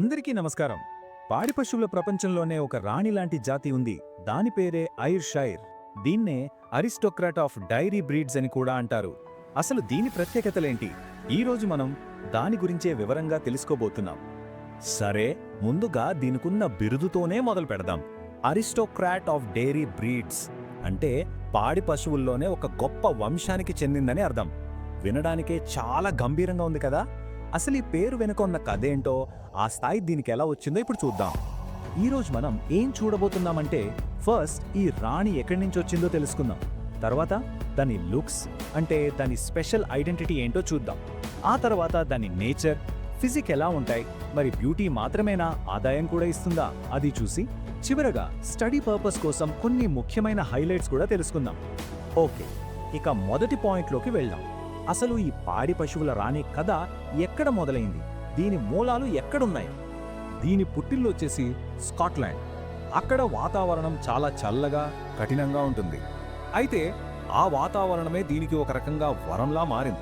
అందరికీ నమస్కారం. పాడి పశువుల ప్రపంచంలోనే ఒక రాణి లాంటి జాతి ఉంది. దాని పేరే ఐర్ షైర్. దీన్నే అరిస్టోక్రాట్ ఆఫ్ డైరీ బ్రీడ్స్ అని కూడా అంటారు. అసలు దీని ప్రత్యేకతలేంటి? ఈ రోజు మనం దాని గురించే వివరంగా తెలుసుకోబోతున్నాం. సరే ముందుగా దీనికున్న బిరుదుతోనే మొదలు పెడదాం. అరిస్టోక్రాట్ ఆఫ్ డైరీ బ్రీడ్స్ అంటే పాడి పశువుల్లోనే ఒక గొప్ప వంశానికి చెందిందని అర్థం. వినడానికే చాలా గంభీరంగా ఉంది కదా? అసలు ఈ పేరు వెనుక ఉన్న కథ ఏంటో ఆ స్థాయి దీనికి ఎలా వచ్చిందో ఇప్పుడు చూద్దాం. ఈరోజు మనం ఏం చూడబోతున్నామంటే ఫస్ట్ ఈ రాణి ఎక్కడి నుంచి వచ్చిందో తెలుసుకుందాం. తర్వాత దాని లుక్స్ అంటే దాని స్పెషల్ ఐడెంటిటీ ఏంటో చూద్దాం. ఆ తర్వాత దాని నేచర్ ఫిజిక్ ఎలా ఉంటాయి మరి బ్యూటీ మాత్రమేనా ఆదాయం కూడా ఇస్తుందా అది చూసి చివరగా స్టడీ పర్పస్ కోసం కొన్ని ముఖ్యమైన హైలైట్స్ కూడా తెలుసుకుందాం. ఓకే ఇక మొదటి పాయింట్లోకి వెళ్దాం. అసలు ఈ పాడి పశువుల రాణి కథ ఎక్కడ మొదలైంది? దీని మూలాలు ఎక్కడున్నాయి? దీని పుట్టిల్లొచ్చేసి స్కాట్లాండ్. అక్కడ వాతావరణం చాలా చల్లగా కఠినంగా ఉంటుంది. అయితే ఆ వాతావరణమే దీనికి ఒక రకంగా వరంలా మారింది.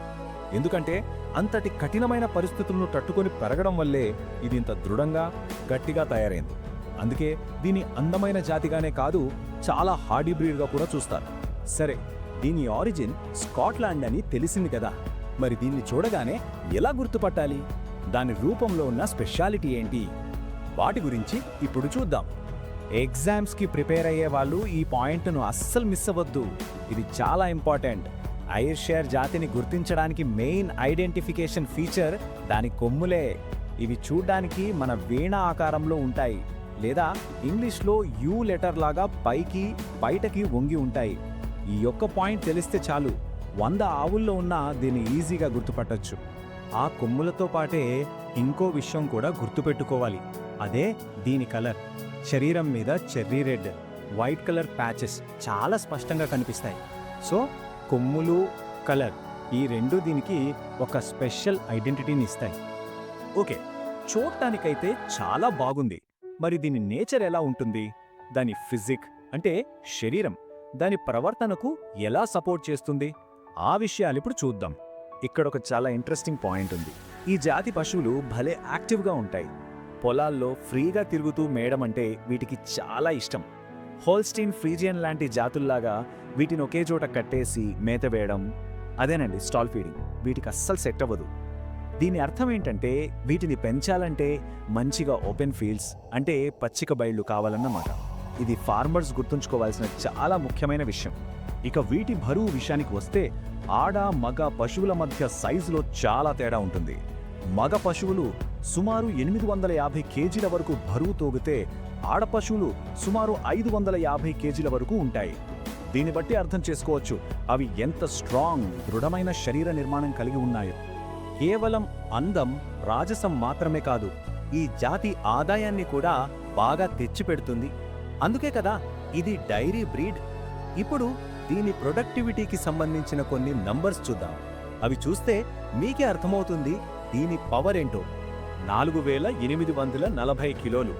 ఎందుకంటే అంతటి కఠినమైన పరిస్థితులను తట్టుకొని పెరగడం వల్లే ఇది ఇంత దృఢంగా గట్టిగా తయారైంది. అందుకే దీని అందమైన జాతిగానే కాదు చాలా హార్డీ బ్రీడ్గా కూడా చూస్తారు. సరే దీని ఆరిజిన్ స్కాట్లాండ్ అని తెలిసింది కదా. మరి దీన్ని చూడగానే ఎలా గుర్తుపట్టాలి? దాని రూపంలో ఉన్న స్పెషాలిటీ ఏంటి? వాటి గురించి ఇప్పుడు చూద్దాం. ఎగ్జామ్స్కి ప్రిపేర్ అయ్యే వాళ్ళు ఈ పాయింట్ను అస్సలు మిస్ అవ్వద్దు. ఇది చాలా ఇంపార్టెంట్. ఐర్షేర్ జాతిని గుర్తించడానికి మెయిన్ ఐడెంటిఫికేషన్ ఫీచర్ దాని కొమ్ములే. ఇవి చూడ్డానికి మన వీణ ఆకారంలో ఉంటాయి. లేదా ఇంగ్లీష్లో యూ లెటర్ లాగా పైకి బయటకి వంగి ఉంటాయి. ఈ యొక్క పాయింట్ తెలిస్తే చాలు. వంద ఆవుల్లో ఉన్న దీన్ని ఈజీగా గుర్తుపట్టొచ్చు. ఆ కొమ్ములతో పాటే ఇంకో విషయం కూడా గుర్తుపెట్టుకోవాలి. అదే దీని కలర్. శరీరం మీద cherry red white colour patches చాలా స్పష్టంగా కనిపిస్తాయి. సో కొమ్ములు కలర్ ఈ రెండు దీనికి ఒక స్పెషల్ ఐడెంటిటీని ఇస్తాయి. ఓకే చూడటానికైతే చాలా బాగుంది. మరి దీని నేచర్ ఎలా ఉంటుంది? దాని ఫిజిక్ అంటే శరీరం. దాని ప్రవర్తనకు ఎలా సపోర్ట్ చేస్తుంది? ఆ విషయాలు ఇప్పుడు చూద్దాం. ఇక్కడ ఒక చాలా ఇంట్రెస్టింగ్ పాయింట్ ఉంది. ఈ జాతి పశువులు భలే యాక్టివ్గా ఉంటాయి. పొలాల్లో ఫ్రీగా తిరుగుతూ మేయడం అంటే వీటికి చాలా ఇష్టం. హోల్స్టీన్ ఫ్రీజియన్ లాంటి జాతుల్లాగా వీటిని ఒకే చోట కట్టేసి మేత వేయడం అదేనండి స్టాల్ ఫీడింగ్. వీటికి అస్సలు సెట్ అవ్వదు. దీని అర్థం ఏంటంటే వీటిని పెంచాలంటే మంచిగా ఓపెన్ ఫీల్డ్స్ అంటే పచ్చిక బయళ్ళు కావాలన్నమాట. ఇది ఫార్మర్స్ గుర్తుంచుకోవాల్సిన చాలా ముఖ్యమైన విషయం. ఇక వీటి బరువు విషయానికి వస్తే ఆడ మగ పశువుల మధ్య సైజులో చాలా తేడా ఉంటుంది. మగ పశువులు సుమారు ఎనిమిది వందల యాభై కేజీల వరకు బరువు తోగితే ఆడ పశువులు సుమారు ఐదు వందల యాభై కేజీల వరకు ఉంటాయి. దీన్ని బట్టి అర్థం చేసుకోవచ్చు అవి ఎంత స్ట్రాంగ్ దృఢమైన శరీర నిర్మాణం కలిగి ఉన్నాయో. కేవలం అందం రాజసం మాత్రమే కాదు ఈ జాతి ఆదాయాన్ని కూడా బాగా తెచ్చిపెడుతుంది. అందుకే కదా ఇది డైరీ బ్రీడ్. ఇప్పుడు దీని ప్రొడక్టివిటీకి సంబంధించిన కొన్ని నంబర్స్ చూద్దాం. అవి చూస్తే మీకే అర్థమవుతుంది దీని పవర్ ఏంటో. నాలుగు వేల ఎనిమిది వందల నలభై కిలోలు.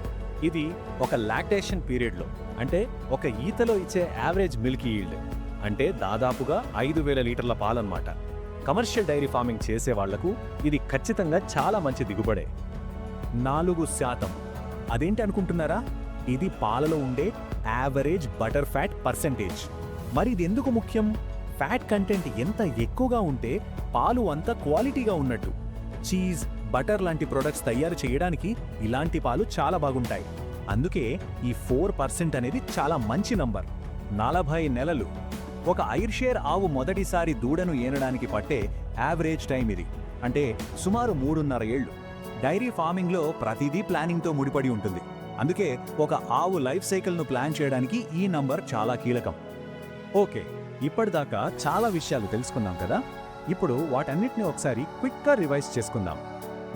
ఇది ఒక లాక్టేషన్ పీరియడ్లో అంటే ఒక ఈతలో ఇచ్చే యావరేజ్ మిల్క్ ఈల్డ్ అంటే దాదాపుగా ఐదు వేల లీటర్ల పాలన్నమాట. కమర్షియల్ డైరీ ఫార్మింగ్ చేసే వాళ్ళకు ఇది ఖచ్చితంగా చాలా మంచి దిగుబడే. నాలుగు శాతం. అదేంటి అనుకుంటున్నారా? ఇది పాలలో ఉండే యావరేజ్ బటర్ ఫ్యాట్ పర్సెంటేజ్ మరి ఇది ఎందుకు ముఖ్యం? ఫ్యాట్ కంటెంట్ ఎంత ఎక్కువగా ఉంటే పాలు అంత క్వాలిటీగా ఉన్నట్టు. చీజ్ బటర్ లాంటి ప్రొడక్ట్స్ తయారు చేయడానికి ఇలాంటి పాలు చాలా బాగుంటాయి. అందుకే ఈ ఫోర్ పర్సెంట్ అనేది చాలా మంచి నంబర్ నలభై నెలలు. ఒక ఐర్షేర్ ఆవు మొదటిసారి దూడను ఏనడానికి పట్టే యావరేజ్ టైం ఇది. అంటే సుమారు మూడున్నర ఏళ్ళు. డైరీ ఫార్మింగ్లో ప్రతిదీ ప్లానింగ్తో ముడిపడి ఉంటుంది. అందుకే ఒక ఆవు లైఫ్ సైకిల్ను ప్లాన్ చేయడానికి ఈ నంబర్ చాలా కీలకం. ఓకే ఇప్పటిదాకా చాలా విషయాలు తెలుసుకున్నాం కదా? ఇప్పుడు వాటన్నిటిని ఒకసారి క్విక్గా రివైజ్ చేసుకుందాం.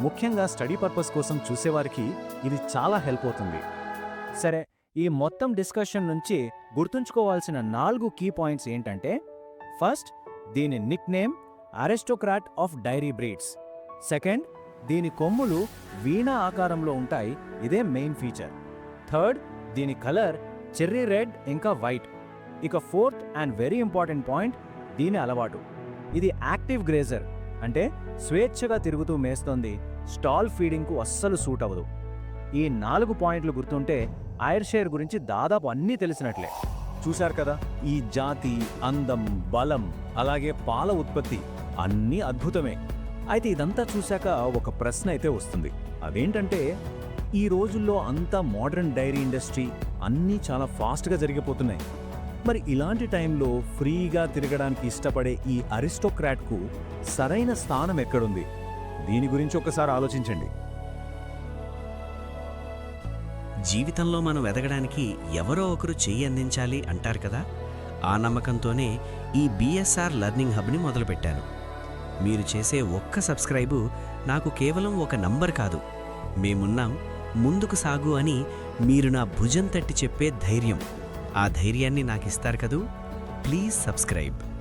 ముఖ్యంగా స్టడీ పర్పస్ కోసం చూసేవారికి ఇది చాలా హెల్ప్ అవుతుంది. సరే ఈ మొత్తం డిస్కషన్ నుంచి గుర్తుంచుకోవాల్సిన నాలుగు కీ పాయింట్స్ ఏంటంటే ఫస్ట్ దీని nickname aristocrat of dairy breeds. Second దీని కొమ్ములు వీణ ఆకారంలో ఉంటాయి. ఇదే మెయిన్ ఫీచర్. థర్డ్ దీని కలర్ చెర్రీ రెడ్ ఇంకా వైట్. ఇక fourth and very important point దీని అలవాటు. ఇది యాక్టివ్ గ్రేజర్ అంటే స్వేచ్ఛగా తిరుగుతూ మేస్తోంది. స్టాల్ ఫీడింగ్కు అస్సలు సూట్ అవ్వదు. ఈ నాలుగు పాయింట్లు గుర్తుంటే ఐర్షైర్ గురించి దాదాపు అన్నీ తెలిసినట్లే. చూశారు కదా? ఈ జాతి అందం బలం అలాగే పాల ఉత్పత్తి అన్నీ అద్భుతమే. అయితే ఇదంతా చూశాక ఒక ప్రశ్న అయితే వస్తుంది. అదేంటంటే ఈ రోజుల్లో అంతా మోడర్న్ డైరీ ఇండస్ట్రీ అన్నీ చాలా ఫాస్ట్గా జరిగిపోతున్నాయి. మరి ఇలాంటి టైంలో ఫ్రీగా తిరగడానికి ఇష్టపడే ఈ అరిస్టోక్రాట్కు సరైన స్థానం ఎక్కడుంది? దీని గురించి ఒకసారి ఆలోచించండి. జీవితంలో మనం ఎదగడానికి ఎవరో ఒకరు చెయ్యి అందించాలి అంటారు కదా? ఆ నమ్మకంతోనే ఈ బీఎస్ఆర్ లెర్నింగ్ హబ్ని మొదలుపెట్టాను. మీరు చేసే ఒక్క సబ్స్క్రైబు నాకు కేవలం ఒక నంబర్ కాదు. మేమున్నాం ముందుకు సాగు అని మీరు నా భుజం తట్టి చెప్పే ధైర్యం. ఆ ధైర్యాన్ని నాకు ఇస్తారు కదూ? Please subscribe.